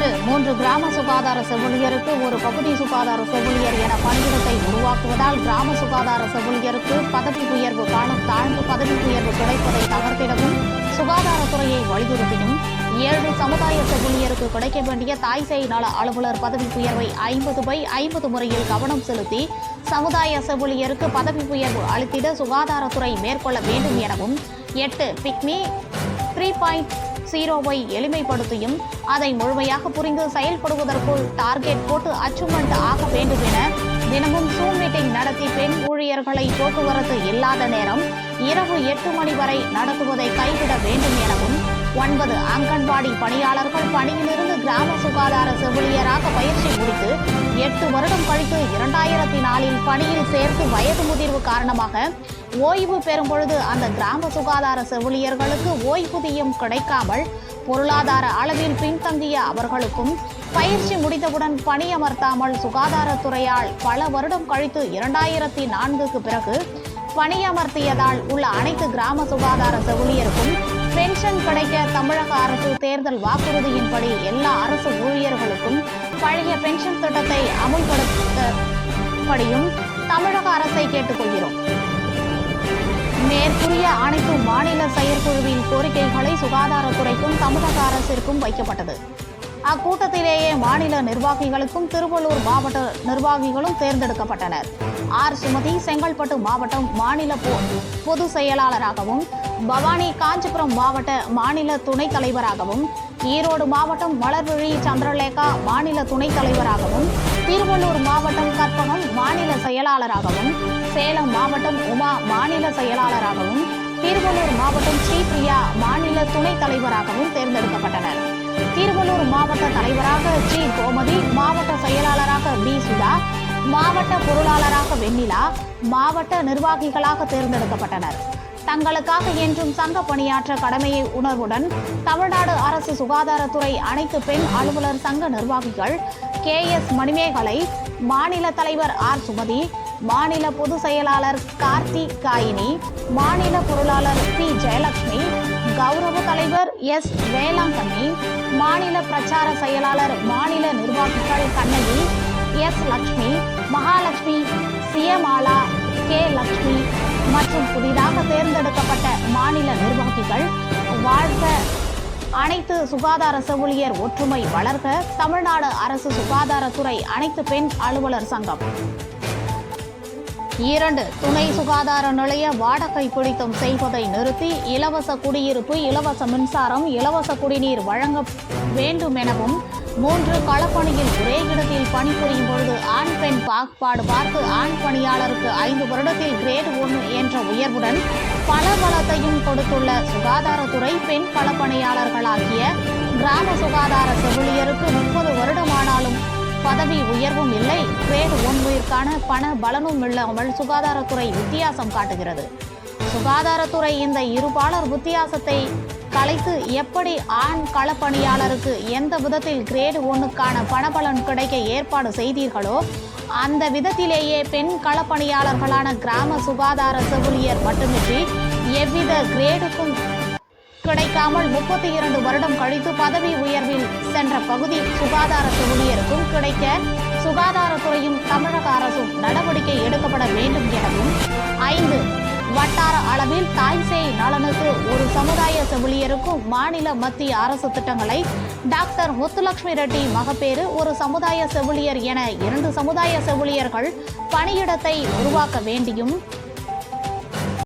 இவ்வாறு மூன்று கிராம சுகாதார செவிலியருக்கு ஒரு பகுதி சுகாதார செவிலியர் என பணியிடத்தை உருவாக்குவதால் கிராம சுகாதார செவிலியருக்கு பதவி உயர்வு காலம் தாழ்ந்து பதவி உயர்வு கிடைப்பதை தவிர்த்திடவும் சுகாதாரத்துறையை வலியுறுத்தியும் ஏழு சமுதாய செவிலியருக்கு கிடைக்க வேண்டிய தாய் சேய் நல அலுவலர் பதவி உயர்வை ஐம்பது பை ஐம்பது முறையில் கவனம் செலுத்தி சமுதாய செவிலியருக்கு பதவி உயர்வு அளித்திட சுகாதாரத்துறை மேற்கொள்ள வேண்டும் எனவும் எட்டு பிக்மி த்ரீ பாயிண்ட் ஜீரோவை எளிமைப்படுத்தியும் அதை முழுமையாக புரிந்து செயல்படுவதற்குள் டார்கெட் போட்டு அச்சுமெண்ட் ஆக வேண்டும் என தினமும் சூம் மீட்டிங் நடத்தி பெண் ஊழியர்களை போக்குவரத்து இல்லாத நேரம் இரவு எட்டு மணி வரை நடத்துவதை கைவிட வேண்டும் எனவும் ஒன்பது அங்கன்வாடி பணியாளர்கள் பணியிலிருந்து கிராம சுகாதார செவிலியராக பயிற்சி முடித்து எட்டு வருடம் கழித்து இரண்டாயிரத்தி நாலில் பணியில் சேர்த்து வயது முதிர்வு காரணமாக ஓய்வு பெறும் பொழுது அந்த கிராம சுகாதார செவிலியர்களுக்கு ஓய்வூதியம் கிடைக்காமல் பொருளாதார அளவில் பின்தங்கிய அவர்களுக்கும் பயிற்சி முடித்தவுடன் பணியமர்த்தாமல் சுகாதாரத்துறையால் பல வருடம் கழித்து இரண்டாயிரத்தி நான்குக்கு பிறகு பணியமர்த்தியதால் உள்ள அனைத்து கிராம சுகாதார செவிலியருக்கும் பென்ஷன் கிடைக்க தமிழக அரசு தேர்தல் வாக்குறுதியின்படி எல்லா அரசு ஊழியர்களுக்கும் பழைய பென்ஷன் திட்டத்தை அமுல்படுத்தபடியும் தமிழக அரசை கேட்டுக்கொள்கிறோம். மேற்கூறிய அனைத்து மாநில செயற்குழுவின் கோரிக்கைகளை சுகாதாரத்துறைக்கும் தமிழக அரசிற்கும் வைக்கப்பட்டது. அக்கூட்டத்திலேயே மாநில நிர்வாகிகளுக்கும் திருவள்ளூர் மாவட்ட நிர்வாகிகளும் தேர்ந்தெடுக்கப்பட்டனர். ஆர். சுமதி செங்கல்பட்டு மாவட்டம் மாநில பொ- பொதுச் செயலாளராகவும் பவானி காஞ்சிபுரம் மாவட்ட மாநில துணைத் தலைவராகவும் ஈரோடு மாவட்டம் மலர்விழி சந்திரலேகா மாநில துணைத் தலைவராகவும் திருவள்ளூர் மாவட்டம் கற்பகம் மாநில செயலாளராகவும் சேலம் மாவட்டம் உமா மாநில செயலாளராகவும் திருவள்ளூர் மாவட்டம் ஸ்ரீபிரியா மாநில துணைத் தலைவராகவும் தேர்ந்தெடுக்கப்பட்டனர். திருவள்ளூர் மாவட்ட தலைவராக ஜி. கோமதி மாவட்ட செயலாளராக பி. சுதா மாவட்ட பொருளாளராக வெண்ணிலா மாவட்ட நிர்வாகிகளாக தேர்ந்தெடுக்கப்பட்டனர். தங்களுக்காக என்றும் சங்க பணியாற்ற கடமையை உணர்வுடன் தமிழ்நாடு அரசு சுகாதாரத்துறை அனைத்து பெண் அலுவலர் சங்க நிர்வாகிகள் கே எஸ் மணிமேகலை மாநில தலைவர் ஆர் சுமதி மாநில பொதுச் செயலாளர் கார்த்தி காயினி மாநில பொருளாளர் பி ஜெயலட்சுமி கௌரவ தலைவர் எஸ் வேளாங்கண்ணி மாநில பிரச்சார செயலாளர் மாநில நிர்வாகிகள் கண்ணகி எஸ் லட்சுமி மகாலட்சுமி சியமாலா கே லக்ஷ்மி மற்றும் புதிதாக தேர்ந்தெடுக்கப்பட்ட மாநில நிர்வாகிகள் வாழ்க அனைத்து சுகாதார செவிலியர் ஒற்றுமை வளர்க. தமிழ்நாடு அரசு சுகாதாரத்துறை அனைத்து பெண் அலுவலர் சங்கம். இரண்டு துணை சுகாதார நிலைய வாடகை பிடித்தம் செய்வதை நிறுத்தி இலவச குடியிருப்பு இலவச மின்சாரம் இலவச குடிநீர் வழங்க வேண்டும் எனவும் மூன்று களப்பணியில் ஒரே இடத்தில் பணிபுரியும் பொழுது ஆண் பெண் பாகுபாடு பார்த்து ஆண் பணியாளருக்கு ஐந்து வருடத்தில் கிரேட் ஒன்று என்ற உயர்வுடன் பல பலத்தையும் கொடுத்துள்ள சுகாதாரத்துறை பெண் களப்பணியாளர்களாகிய கிராம சுகாதார செவிலியருக்கு முப்பது வருடமானாலும் பதவி உயர்வும் இல்லை. கிரேட் ஒன்றிற்கான பண பலனும் இல்லாமல் சுகாதாரத்துறை வித்தியாசம் காட்டுகிறது. சுகாதாரத்துறை இந்த இருபாலர் வித்தியாசத்தை கலைத்து எப்படி ஆண் களப்பணியாளருக்கு எந்த விதத்தில் கிரேடு ஒன்றுக்கான பணபலன் கிடைக்க ஏற்பாடு செய்தீர்களோ அந்த விதத்திலேயே பெண் களப்பணியாளர்களான கிராம சுகாதார செவிலியர் மட்டுமின்றி எவ்வித கிரேடுக்கும் கிடைக்காமல் முப்பத்தி இரண்டு வருடம் கழித்து பதவி உயர்வில் சென்ற பகுதி சுகாதார செவிலியருக்கும் கிடைக்க சுகாதாரத்துறையும் தமிழக அரசும் நடவடிக்கை எடுக்கப்பட வேண்டும் எனவும் ஐந்து வட்டார அளவில் தாய்சேய் நலனுக்கு ஒரு சமுதாய செவிலியருக்கும் மாநில மத்திய அரசு திட்டங்களை டாக்டர் முத்துலட்சுமி ரெட்டி மகப்பேறு ஒரு சமுதாய செவிலியர் என இரண்டு சமுதாய செவிலியர்கள் பணியிடத்தை உருவாக்க வேண்டியும்